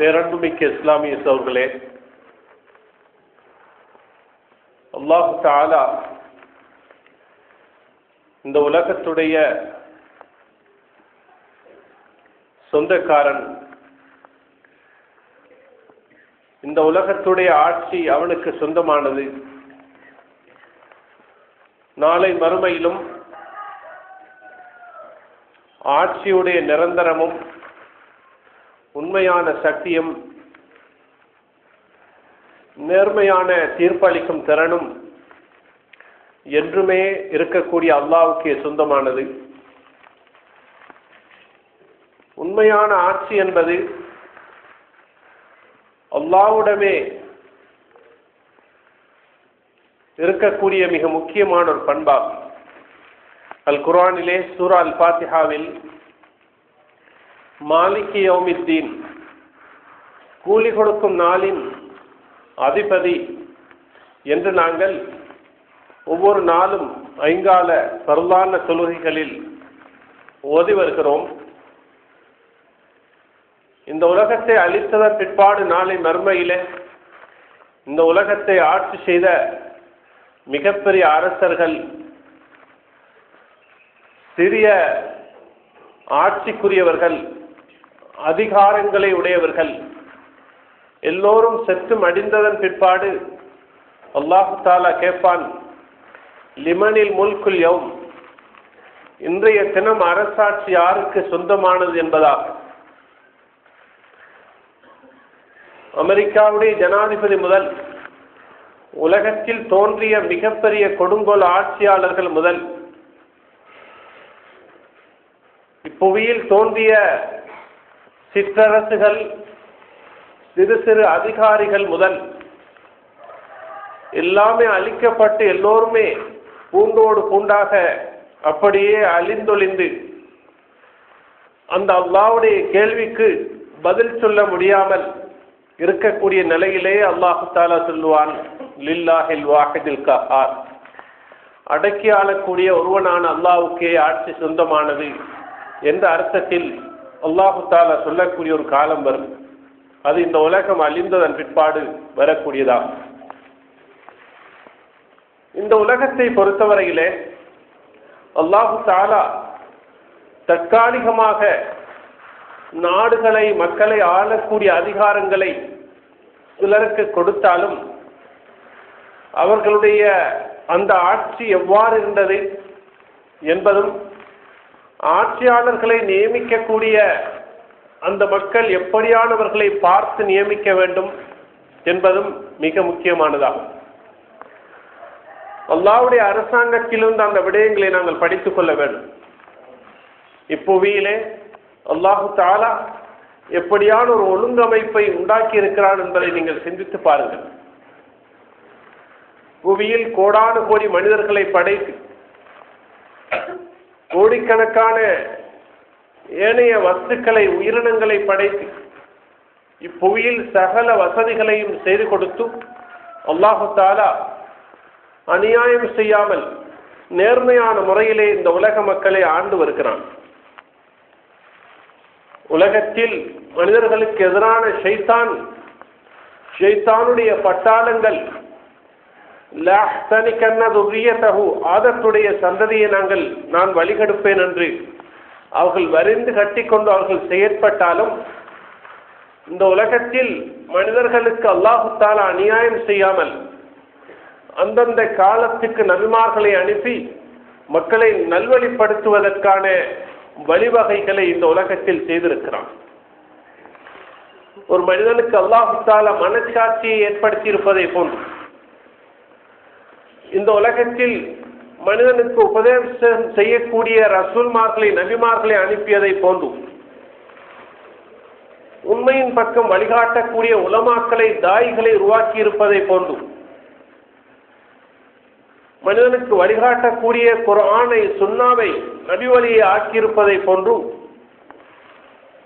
பேரன்புமிக்க இஸ்லாமிய சோர்களே அல்லாஹு தாலா இந்த உலகத்துடைய சொந்தக்காரன் இந்த உலகத்துடைய ஆட்சி அவனுக்கு சொந்தமானது. நாளை மறுமையிலும் ஆட்சியுடைய நிரந்தரமும் உண்மையான சக்தியும் நேர்மையான தீர்ப்பளிக்கும் திறனும் என்றுமே இருக்கக்கூடிய அல்லாவுக்கு சொந்தமானது. உண்மையான ஆட்சி என்பது அல்லாவுடமே இருக்கக்கூடிய மிக முக்கியமான ஒரு பண்பாகும். அல் குரானிலே சூரா அல் பாத்திஹாவில் மாலிகி யௌமித்தீன். கூலி கொடுக்கும் நாளின் அதிபதி என்று நாங்கள் ஒவ்வொரு நாளும் ஐங்கால பருளான தொழுகைகளில் ஓதி வருகிறோம். இந்த உலகத்தை அழித்ததன் பிற்பாடு நாளை மர்மையிலே இந்த உலகத்தை ஆட்சி செய்த மிகப்பெரிய அரசர்கள் சிறிய ஆட்சிக்குரியவர்கள் அதிகாரங்களை உடையவர்கள். எல்லோரும் செத்து மடிந்ததன் பிற்பாடு அல்லாஹு தாலா கேட்பான் லிமனில் முல்குல் யவும் இன்றைய தினம் அரசாட்சி யாருக்கு சொந்தமானது என்பதாக. அமெரிக்காவுடைய ஜனாதிபதி முதல் உலகத்தில் தோன்றிய மிகப்பெரிய கொடுங்கோல் ஆட்சியாளர்கள் முதல் இப்புவியில் தோன்றிய சிற்றரசுகள் சிறு சிறு அதிகாரிகள் முதல் எல்லாமே அழிக்கப்பட்டு எல்லோருமே பூண்டோடு பூண்டாக அப்படியே அழிந்தொழிந்து அந்த அல்லாவுடைய கேள்விக்கு பதில் சொல்ல முடியாமல் இருக்கக்கூடிய நிலையிலே அல்லாஹு தாலா சொல்லுவான் லில்லாஹில் வாஹிதில் கஹார். அடக்கி ஆளக்கூடிய ஒருவனான அல்லாவுக்கே ஆட்சி சொந்தமானது என்ற அர்த்தத்தில் அல்லாஹு தாலா சொல்லக்கூடிய ஒரு காலம் வரும். அது இந்த உலகம் அழிந்ததன் பிற்பாடு வரக்கூடியதா? இந்த உலகத்தை பொறுத்தவரையிலே அல்லாஹு தாலா தற்காலிகமாக நாடுகளை மக்களை ஆளக்கூடிய அதிகாரங்களை சிலருக்கு கொடுத்தாலும் அவர்களுடைய அந்த ஆட்சி எவ்வாறு இருந்தது என்பதும் ஆட்சியாளர்களை நியமிக்கக்கூடிய அந்த மக்கள் எப்படியானவர்களை பார்த்து நியமிக்க வேண்டும் என்பதும் மிக முக்கியமானதாகும். அல்லாவுடைய அரசாங்கத்திலிருந்து அந்த விடயங்களை நாங்கள் படித்துக் கொள்ள வேண்டும். இப்புவியிலே அல்லாஹு தாலா எப்படியான ஒரு ஒழுங்கமைப்பை உண்டாக்கி இருக்கிறான் என்பதை நீங்கள் சிந்தித்து பாருங்கள். புவியில் கோடானு கோடி மனிதர்களை படைத்து கோடிக்கணக்கான ஏனைய வஸ்துக்களை உயிரினங்களை படைத்து இப்புவியில் சகல வசதிகளையும் செய்து கொடுத்து அல்லாஹு தாலா அநியாயம் செய்யாமல் நேர்மையான முறையிலே இந்த உலக மக்களை ஆண்டு வருகிறான். உலகத்தில் மனிதர்களுக்கு எதிரான ஷைத்தான் ஷைத்தானுடைய பட்டாளங்கள் துரியத்தகு ஆதத்துடைய சந்ததியை நாங்கள் நான் வழிகெடுப்பேன் என்று. அவர்கள் வரிந்து கட்டிக்கொண்டு அவர்கள் செயற்பட்டாலும் இந்த உலகத்தில் மனிதர்களுக்கு அல்லாஹுத்தால அநியாயம் செய்யாமல் அந்தந்த காலத்துக்கு நபிமார்களை அனுப்பி மக்களை நல்வழிப்படுத்துவதற்கான வழிவகைகளை இந்த உலகத்தில் செய்திருக்கிறான். ஒரு மனிதனுக்கு அல்லாஹுத்தால மனச்சாட்சியை ஏற்படுத்தி இருப்பதை போன்று. இந்த உலகத்தில் மனிதனுக்கு உபதேசம் செய்யக்கூடிய ரசூல்மார்களை நபிமார்களை அனுப்பியதை போன்றும் உண்மையின் பக்கம் வழிகாட்டக்கூடிய உலமாக்களை தாய்களை உருவாக்கி இருப்பதை போன்றும் மனிதனுக்கு வழிகாட்டக்கூடிய குரானை சுண்ணாவை நபிவழியை ஆக்கியிருப்பதை போன்றும்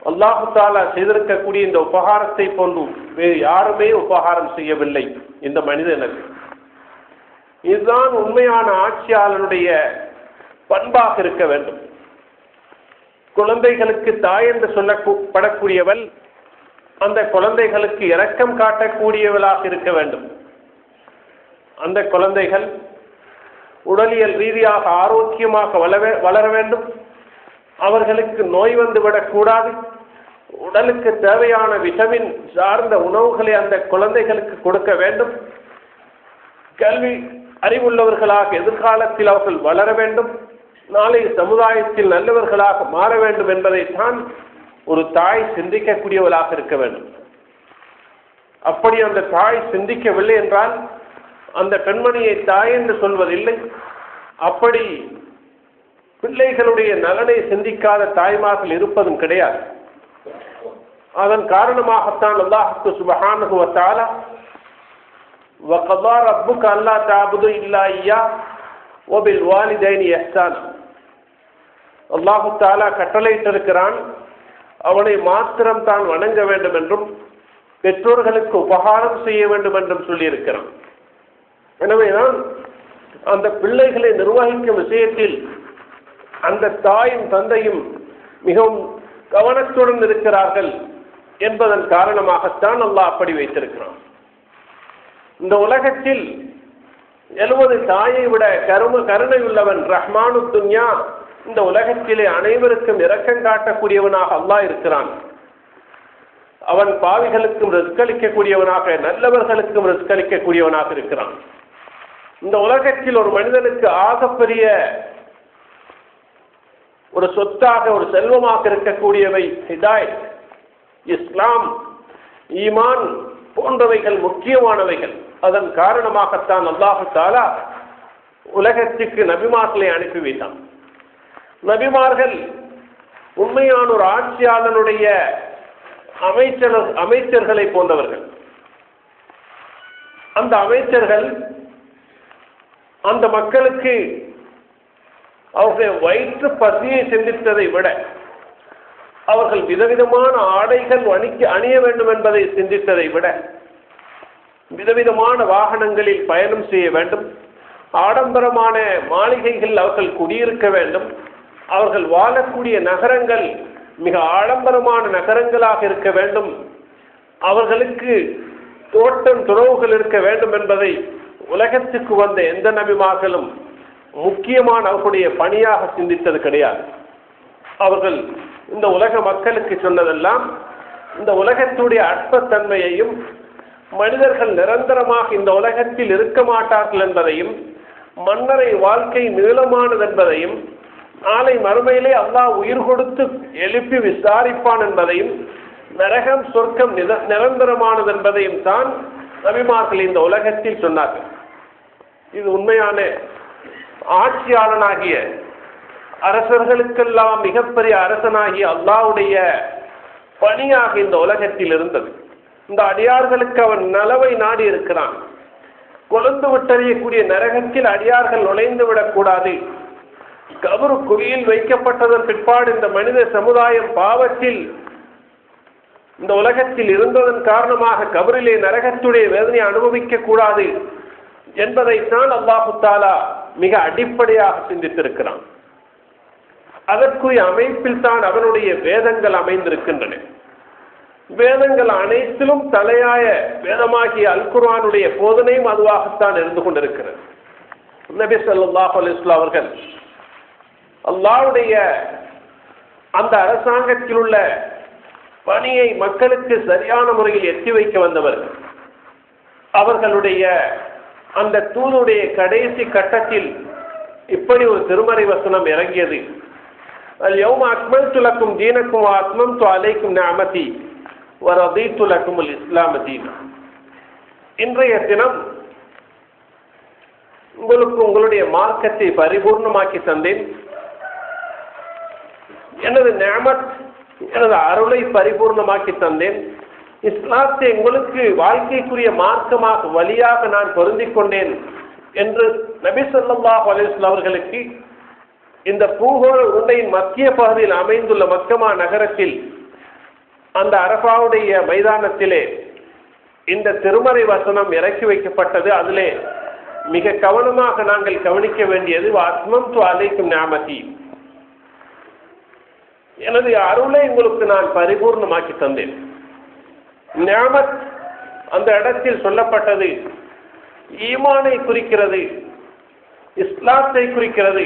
அல்லாஹு தாலா செய்திருக்கக்கூடிய இந்த உபகாரத்தை போன்றும் வேறு யாருமே உபகாரம் செய்யவில்லை. இந்த மனிதனுக்கு இதுதான் உண்மையான ஆட்சியாளனுடைய பண்பாக இருக்க வேண்டும். குழந்தைகளுக்கு தாய் என்று சொல்லப்படக்கூடியவள் அந்த குழந்தைகளுக்கு இரக்கம் காட்டக்கூடியவளாக இருக்க வேண்டும். அந்த குழந்தைகள் உடலியல் ரீதியாக ஆரோக்கியமாக வளர வளர வேண்டும். அவர்களுக்கு நோய் வந்து விடக்கூடாது. உடலுக்கு தேவையான விட்டமின் சார்ந்த உணவுகளை அந்த குழந்தைகளுக்கு கொடுக்க வேண்டும். கல்வி அறிவுள்ளவர்களாக எதிர்காலத்தில் அவர்கள் வளர வேண்டும். நாளை சமுதாயத்தில் நல்லவர்களாக மாற வேண்டும் என்பதைத்தான் ஒரு தாய் சிந்திக்கக்கூடியவளாக இருக்க வேண்டும். அப்படி அந்த தாய் சிந்திக்கவில்லை என்றால் அந்த பெண்மணியை தாய் என்று சொல்வதில்லை. அப்படி பிள்ளைகளுடைய நலனை சிந்திக்காத தாய்மார்கள் இருப்பதும் கிடையாது. அதன் காரணமாகத்தான் அல்லாஹுக்கு சுபகானுகுவத்தால وَقَضَى رَبُّكَ أَلَّا تَعْبُدُوا إِلَّا إِيَّاهُ وَبِالْوَالِدَيْنِ إِحْسَانًا அல்லாஹு தாலா கட்டளையிட்டிருக்கிறான் அவனை மாத்திரம் தான் வணங்க வேண்டும் என்றும் பெற்றோர்களுக்கு உபகாரம் செய்ய வேண்டும் என்றும் சொல்லியிருக்கிறான் எனவேதான் அந்த பிள்ளைகளை நிர்வகிக்கும் விஷயத்தில் அந்த தாயும் தந்தையும் மிகவும் கவனத்துடன் இருக்கிறார்கள் என்பதன் காரணமாகத்தான் அல்லாஹ் அப்படி வைத்திருக்கிறான் இந்த உலகத்தில் எழுபது தாயை விட கரும கருணை உள்ளவன் ரஹ்மானு துன்யா இந்த உலகத்திலே அனைவருக்கும் இரக்கம் காட்டக்கூடியவனாக அல்லா இருக்கிறான். அவன் பாவிகளுக்கும் ரிஸ்களிக்கக்கூடியவனாக நல்லவர்களுக்கும் ரிஸ்களிக்கக்கூடியவனாக இருக்கிறான். இந்த உலகத்தில் ஒரு மனிதனுக்கு ஆகப்பெரிய ஒரு சொத்தாக ஒரு செல்வமாக இருக்கக்கூடியவை ஹிதாய் இஸ்லாம் ஈமான் போன்றவைகள் முக்கியமானவைகள். அதன் காரணமாகத்தான் அல்லாஹு தாலா உலகத்துக்கு நபிமார்களை அனுப்பி வைத்தான். நபிமார்கள் உண்மையான ஒரு ஆட்சியாளனுடைய அமைச்சர் அமைச்சர்களை போன்றவர்கள். அந்த அமைச்சர்கள் அந்த மக்களுக்கு அவர்களுடைய வயிற்று பசியை சிந்தித்ததை விட அவர்கள் விதவிதமான ஆடைகள் அணிக்க அணிய வேண்டும் என்பதை சிந்தித்ததை விட விதவிதமான வாகனங்களில் பயணம் செய்ய வேண்டும். ஆடம்பரமான மாளிகைகள் அவர்கள் குடியிருக்க வேண்டும். அவர்கள் வாழக்கூடிய நகரங்கள் மிக ஆடம்பரமான நகரங்களாக இருக்க வேண்டும். அவர்களுக்கு தோட்டம் துறவுகள் இருக்க வேண்டும் என்பதை உலகத்துக்கு வந்த எந்த நபிமார்களும் முக்கியமான அவர்களுடைய பணியாக சிந்தித்தது கிடையாது. அவர்கள் இந்த உலக மக்களுக்கு சொன்னதெல்லாம் இந்த உலகத்துடைய அற்பத்தன்மையையும் மனிதர்கள் நிரந்தரமாக இந்த உலகத்தில் இருக்க மாட்டார்கள் என்பதையும் மன்னரை வாழ்க்கை நீளமானது என்பதையும் நாளை மறுமையிலே அல்லாஹ் உயிர் கொடுத்து எழுப்பி விசாரிப்பான் என்பதையும் நரகம் சொர்க்கம் நிரந்தரமானது என்பதையும் தான் நபிமார்கள் இந்த உலகத்தில் சொன்னார்கள். இது உண்மையான ஆட்சியாளனாகிய அரசர்களுக்கெல்லாம் மிகப்பெரிய அரசனாகி அல்லாவுடைய பணியாக இந்த உலகத்தில் இருந்தது. இந்த அடியார்களுக்கு அவன் நலவை நாடி இருக்கிறான். கொழுந்து விட்டறியக்கூடிய நரகத்தில் அடியார்கள் நுழைந்து விடக்கூடாது கபரு குறியில் வைக்கப்பட்டதன் பிற்பாடு இந்த மனித சமுதாயம் பாவத்தில் இந்த உலகத்தில் இருந்ததன் காரணமாக கபரிலே நரகத்துடைய வேதனை அனுபவிக்க கூடாது என்பதைத்தான் அல்லாஹு தாலா மிக அடிப்படையாக சிந்தித்திருக்கிறான். அதற்குரிய அமைப்பில் தான் அவனுடைய வேதங்கள் அமைந்திருக்கின்றன. வேதங்கள் அனைத்திலும் தலையாய வேதமாகிய அல் குர்ஆனுடைய போதனையும் அதுவாகத்தான் இருந்து கொண்டிருக்கிறது. நபி ஸல்லல்லாஹு அலைஹி வஸல்லம் அவர்கள் அல்லாவுடைய அந்த அரசாங்கத்தில் உள்ள பணியை மக்களுக்கு சரியான முறையில் எத்தி வைக்க வந்தவர்கள் அவர்களுடைய அந்த தூதுடைய கடைசி கட்டத்தில் இப்படி ஒரு திருமறை வசனம் இறங்கியது. அல் யௌம துலக்கும் லக்கும் தீனக்கும் அத்மம்து அலைக்கும் நிஅமதி வரதீத்து லக்கும் அல் இஸ்லாம இன்றைய தினம் உங்களுக்கு உங்களுடைய மார்க்கத்தை பரிபூர்ணமாக்கி தந்தேன். எனது நியமத் எனது அருளை பரிபூர்ணமாக்கி தந்தேன். இஸ்லாத்தை உங்களுக்கு வாழ்க்கைக்குரிய மார்க்கமாக வழியாக நான் பொருந்திக் கொண்டேன் என்று நபி ஸல்லல்லாஹு அலைஹி அவர்களுக்கு இந்த பூகோள உருண்டையின் மத்திய பகுதியில் அமைந்துள்ள மக்கமா நகரத்தில் அந்த அரபாவுடைய மைதானத்திலே இந்த திருமறை வசனம் இறக்கி வைக்கப்பட்டது. அதிலே மிக கவனமாக நாங்கள் கவனிக்க வேண்டியது அஸ்மம் து அலைக்கும் ஞாமதி எனது அருளை உங்களுக்கு நான் பரிபூர்ணமாக்கி தந்தேன். நியாமத் அந்த இடத்தில் சொல்லப்பட்டது ஈமானை குறிக்கிறது இஸ்லாத்தை குறிக்கிறது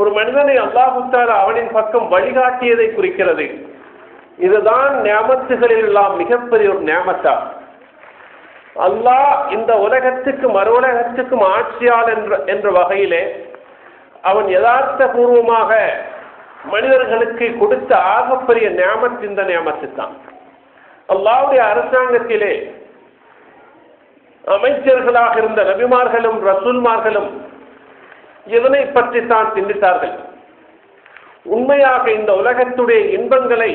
ஒரு மனிதனை அல்லாஹுத்தால அவனின் பக்கம் வழிகாட்டியதை குறிக்கிறது. இதுதான் நியமத்துகளில் எல்லாம் மிகப்பெரிய ஒரு நியமத்தா. அல்லாஹ் இந்த உலகத்துக்கும் மறு உலகத்துக்கும் ஆட்சியால் என்ற என்ற வகையிலே அவன் யதார்த்த பூர்வமாக மனிதர்களுக்கு கொடுத்த ஆகப்பெரிய நியமத் இந்த நியமத்து தான். அல்லாவுடைய அரசாங்கத்திலே அமைச்சர்களாக இருந்த நபிமார்களும் ரசூல்மார்களும் இதனை பற்றி தான் சிந்தித்தார்கள்? உண்மையாக இந்த உலகத்துடைய இன்பங்களை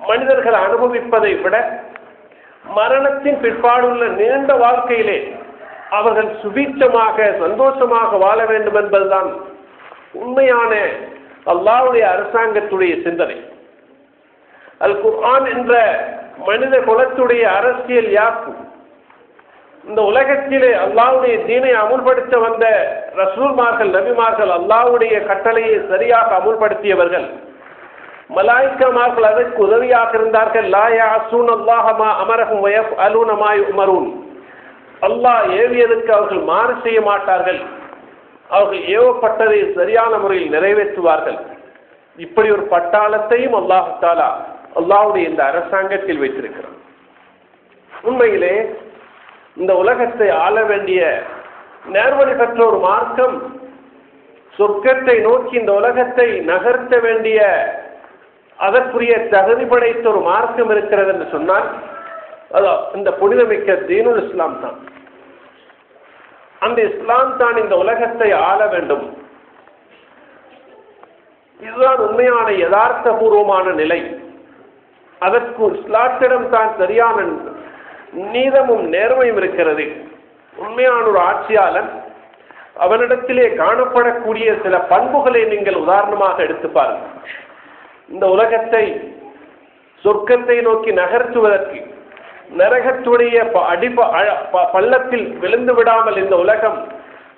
மனிதர்கள் அனுபவிப்பதை விட மரணத்தின் பிற்பாடுள்ள நீண்ட வாழ்க்கையிலே அவர்கள் சுபீட்சமாக சந்தோஷமாக வாழ வேண்டும் என்பதுதான் உண்மையான அல்லாவுடைய அரசாங்கத்துடைய சிந்தனை. அல் குர்ஆன் என்ற மனித குலத்துடைய அரசியல் யாப்பு இந்த உலகத்திலே அல்லாவுடைய தீனை அமுல்படுத்த வந்த ரசூல்மார்கள் நபிமார்கள் அல்லாவுடைய கட்டளையை சரியாக அமுல்படுத்தியவர்கள். மலாய்க்கமார்கள் அதற்கு உதவியாக இருந்தார்கள். லாயா அசூன் அல்லாஹமா அமரகும் வயப் அலூனமாய் உமரூன் அல்லாஹ் ஏவியதற்கு அவர்கள் மாறு செய்ய மாட்டார்கள். அவர்கள் ஏவப்பட்டதை சரியான முறையில் நிறைவேற்றுவார்கள். இப்படி ஒரு பட்டாளத்தையும் அல்லாஹு தாலா அல்லாவுடைய இந்த அரசாங்கத்தில் வைத்திருக்கிறார் உண்மையிலே இந்த உலகத்தை ஆள வேண்டிய நேர்வழி பெற்ற ஒரு மார்க்கம் சொர்க்கத்தை நோக்கி இந்த உலகத்தை நகர்த்த வேண்டிய அதற்குரிய தகுதி படைத்த ஒரு மார்க்கம் இருக்கிறது என்று சொன்னால் அது இந்த புனிதமிக்க தீனுல் இஸ்லாம் தான். அந்த இஸ்லாம் தான் இந்த உலகத்தை ஆள வேண்டும். இதுதான் உண்மையான யதார்த்த பூர்வமான நிலை. அதற்கு இஸ்லாத்திடம் தான் சரியான நீதமும் நேர்மையும் இருக்கிறது. உண்மையான ஒரு ஆட்சியாளன் அவனிடத்திலே காணப்படக்கூடிய சில பண்புகளை நீங்கள் உதாரணமாக எடுத்து பாருங்கள். இந்த உலகத்தை சொர்க்கத்தை நோக்கி நகர்த்துவதற்கு நரகத்துடைய அடிப பள்ளத்தில் விழுந்து விடாமல் இந்த உலகம்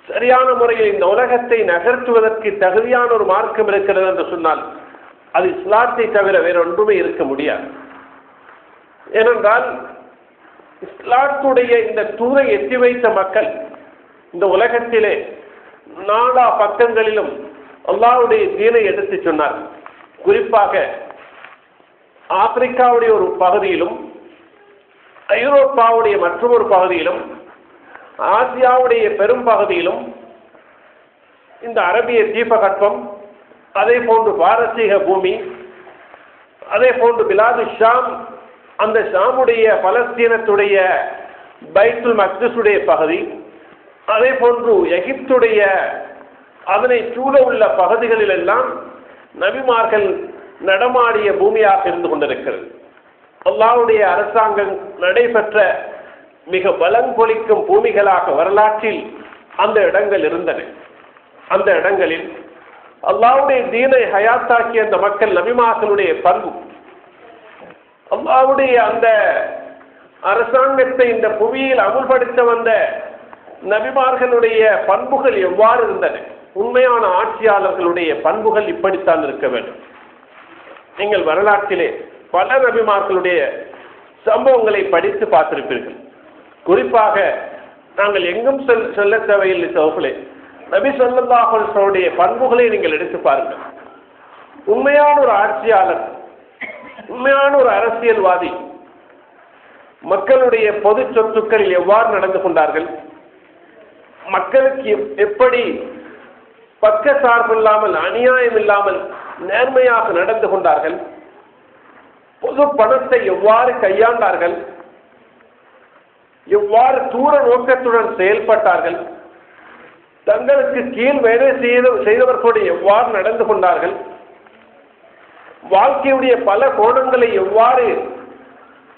சரியான முறையில் இந்த உலகத்தை நகர்த்துவதற்கு தகுதியான ஒரு மார்க்கம் இருக்கிறது என்று சொன்னால் அது இஸ்லாத்தை தவிர வேற ஒன்றுமே இருக்க முடியாது. ஏனென்றால் இஸ்லாத்துடைய இந்த தூரை எத்தி வைத்த மக்கள் இந்த உலகத்திலே நாலா பக்கங்களிலும் அல்லாவுடைய தீனை எடுத்து சொன்னார். குறிப்பாக ஆப்பிரிக்காவுடைய ஒரு பகுதியிலும் ஐரோப்பாவுடைய மற்றொரு பகுதியிலும் ஆசியாவுடைய பெரும் பகுதியிலும் இந்த அரபிய தீபகற்பம் அதே போன்று பாரசீக பூமி அதே போன்று பிலாது ஷாம் அந்த ஷாமுடைய பலஸ்தீனத்துடைய பைத்துல் மக்தஸுடைய பகுதி அதே போன்று எகிப்துடைய அதனை சூழ உள்ள பகுதிகளில் எல்லாம் நபிமார்கள் நடமாடிய பூமியாக இருந்து கொண்டிருக்கிறது. அல்லாவுடைய அரசாங்கம் நடைபெற்ற மிக பலங்கொழிக்கும் பூமிகளாக வரலாற்றில் அந்த இடங்கள் இருந்தன. அந்த இடங்களில் அல்லாவுடைய தீனை ஹயாத்தாக்கிய அந்த மக்கள் நபிமார்களுடைய பண்பு அல்லாவுடைய அந்த அரசாங்கத்தை இந்த புவியில் அமுல்படுத்த வந்த நபிமார்களுடைய பண்புகள் எவ்வாறு இருந்தன? உண்மையான ஆட்சியாளர்களுடைய பண்புகள் இப்படித்தான் இருக்க வேண்டும். நீங்கள் வரலாற்றிலே பல நபிமார்களுடைய சம்பவங்களை படித்து பார்த்திருப்பீர்கள். குறிப்பாக நாங்கள் எங்கும் செல் செல்ல தேவையில்லை சோர்களே நபி சொல்லாஹுடைய பண்புகளை நீங்கள் எடுத்து பாருங்கள். உண்மையான ஒரு ஆட்சியாளர் உண்மையான ஒரு அரசியல்வாதி மக்களுடைய பொது சொத்துக்கள் எவ்வாறு நடந்து கொண்டார்கள் மக்களுக்கு எப்படி பக்க சார்பு இல்லாமல் அநியாயம் இல்லாமல் நேர்மையாக நடந்து கொண்டார்கள் பொது பணத்தை எவ்வாறு கையாண்டார்கள் எவ்வாறு தூர நோக்கத்துடன் செயல்பட்டார்கள் தங்களுக்கு கீழ் வேலை செய்த செய்தவர்களோடு எவ்வாறு நடந்து கொண்டார்கள் வாழ்க்கையுடைய பல கோணங்களை எவ்வாறு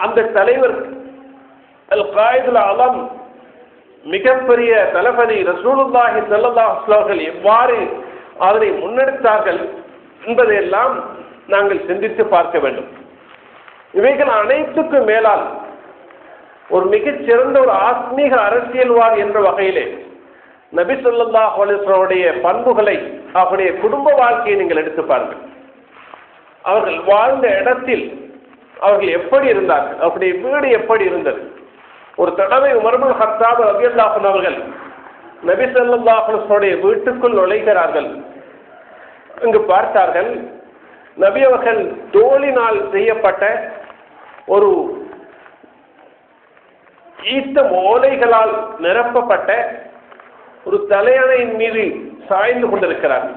அந்த தலைவர் அல் காயிதுல் அலம் மிகப்பெரிய தளபதி ரசூலுல்லாஹி ஸல்லல்லாஹு அவர்கள் எவ்வாறு அதனை முன்னெடுத்தார்கள் என்பதையெல்லாம் நாங்கள் சிந்தித்து பார்க்க வேண்டும். இவைகள் அனைத்துக்கும் மேலால் ஒரு மிகச்சிறந்த ஒரு ஆத்மீக அரசியல்வாதி என்ற வகையிலே நபி சொல்லா அலைஹி பண்புகளை அவருடைய குடும்ப வாழ்க்கையை நீங்கள் எடுத்து பாருங்கள். அவர்கள் வாழ்ந்த இடத்தில் அவர்கள் எப்படி இருந்தார்கள்? அவருடைய வீடு எப்படி இருந்தது? ஒரு தடவை உமர்புல் ஹத்தாப் ரபியல்லாஹன் அவர்கள் நபி ஸல்லல்லாஹு வீட்டுக்குள் நுழைகிறார்கள். அங்கு பார்த்தார்கள் நபி அவர்கள் தோலினால் செய்யப்பட்ட ஒரு ஈத்த ஓலைகளால் நிரப்பப்பட்ட ஒரு தலையணையின் மீது சாய்ந்து கொண்டிருக்கிறார்கள்.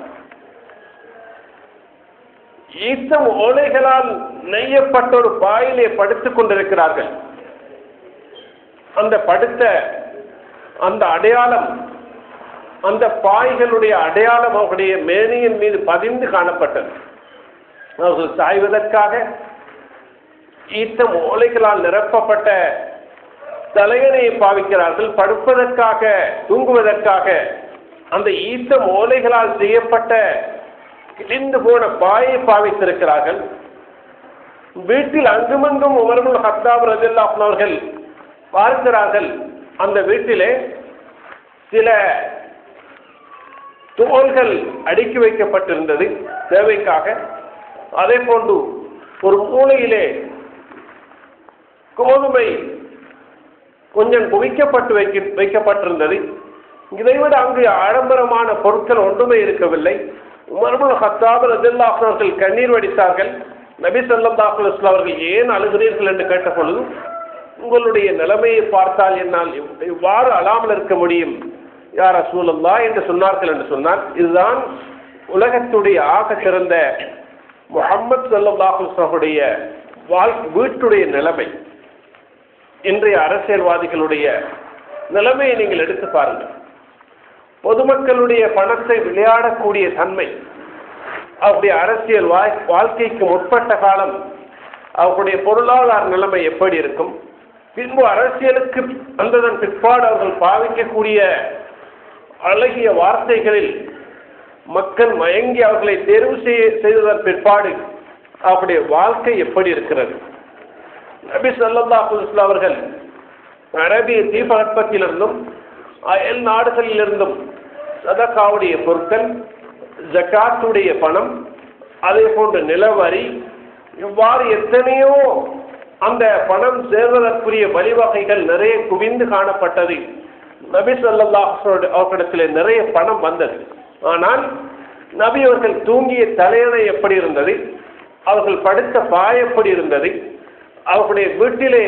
ஈத்தம் ஓலைகளால் நெய்யப்பட்ட ஒரு பாயிலே படுத்துக் கொண்டிருக்கிறார்கள். அந்த படுத்த அந்த அடையாளம் அந்த பாய்களுடைய அடையாளம் அவருடைய மேனியின் மீது பதிந்து காணப்பட்டது. அவர்கள் சாய்வதற்காக ஈத்தம் ஓலைகளால் நிரப்பப்பட்ட தலையணையை பாவிக்கிறார்கள். படுப்பதற்காக தூங்குவதற்காக அந்த ஈத்தம் ஓலைகளால் செய்யப்பட்ட கிழிந்து போன பாயை பாவித்திருக்கிறார்கள். வீட்டில் அங்குமங்கும் உமர்முல் ஹத்தாப் ரஜில்லாஹன் அவர்கள் பார்க்கிறார்கள் அந்த வீட்டிலே சில தோள்கள் அடுக்கி வைக்கப்பட்டிருந்தது தேவைக்காக. அதே போன்று ஒரு மூலையிலே கோதுமை கொஞ்சம் குவிக்கப்பட்டு வைக்க வைக்கப்பட்டிருந்தது. இதைவிட அங்கு ஆடம்பரமான பொருட்கள் ஒன்றுமே இருக்கவில்லை. உமர்புல் ஹத்தாப் ரஜில்லா அவர்கள் கண்ணீர் வடித்தார்கள். நபி ஸல்லல்லாஹு அலைஹி அவர்கள் ஏன் அழுகிறீர்கள் என்று கேட்டபொழுது உங்களுடைய நிலைமையை பார்த்தால் என்னால் இவ்வாறு அழாமல் இருக்க முடியும்? யார் அசூலல்லா என்று சொன்னார்கள் என்று சொன்னார். இதுதான் உலகத்துடைய ஆக சிறந்த முகமது சல்லாஹுடைய வாழ் வீட்டுடைய நிலைமை. இன்றைய அரசியல்வாதிகளுடைய நிலைமையை நீங்கள் எடுத்து பாருங்கள். பொதுமக்களுடைய பணத்தை விளையாடக்கூடிய தன்மை. அவருடைய அரசியல் வாய் வாழ்க்கைக்கு முற்பட்ட காலம் அவர்களுடைய பொருளாதார நிலைமை எப்படி இருக்கும்? பின்பு அரசியலுக்கு வந்ததன் பிற்பாடு அவர்கள் பாவிக்கக்கூடிய அழகிய வார்த்தைகளில் மக்கள் மயங்கி அவர்களை தேர்வு செய்ய செய்ததன் பிற்பாடு அவருடைய வாழ்க்கை எப்படி இருக்கிறது? நபி சல்லா அவர்கள் அரபிய தீபகற்பத்திலிருந்தும் அயல் நாடுகளிலிருந்தும் சதக்காவுடைய பொருட்கள் ஜக்காத்துடைய பணம் அதே போன்ற நிலவரி இவ்வாறு எத்தனையோ அந்த பணம் சேர்வதற்குரிய வழிவகைகள் நிறைய குவிந்து காணப்பட்டது. நபி சொல்லல்லா அவர்களிடத்திலே நிறைய பணம் வந்தது. ஆனால் நபி அவர்கள் தூங்கிய தலையணை எப்படி இருந்தது? அவர்கள் படுத்த பாய் எப்படி இருந்தது? அவர்களுடைய வீட்டிலே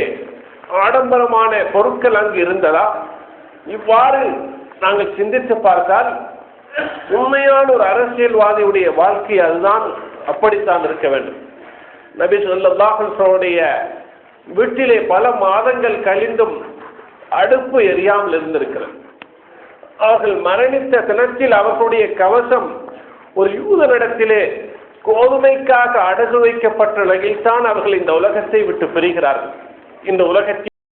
ஆடம்பரமான பொருட்கள் அங்கு இருந்ததா? இவ்வாறு நாங்கள் சிந்தித்து பார்த்தால் உண்மையான ஒரு அரசியல்வாதியுடைய வாழ்க்கை அதுதான். அப்படித்தான் இருக்க வேண்டும். நபி சொல்லாஹுடைய வீட்டிலே பல மாதங்கள் கழிந்தும் அடுப்பு எரியாமல் இருந்திருக்கிறது. அவர்கள் மரணித்த தினத்தில் அவர்களுடைய கவசம் ஒரு யூதனிடத்திலே கோதுமைக்காக அடகு வைக்கப்பட்ட நிலையில்தான் அவர்கள் இந்த உலகத்தை விட்டு பிரிகிறார்கள். இந்த உலகத்தில்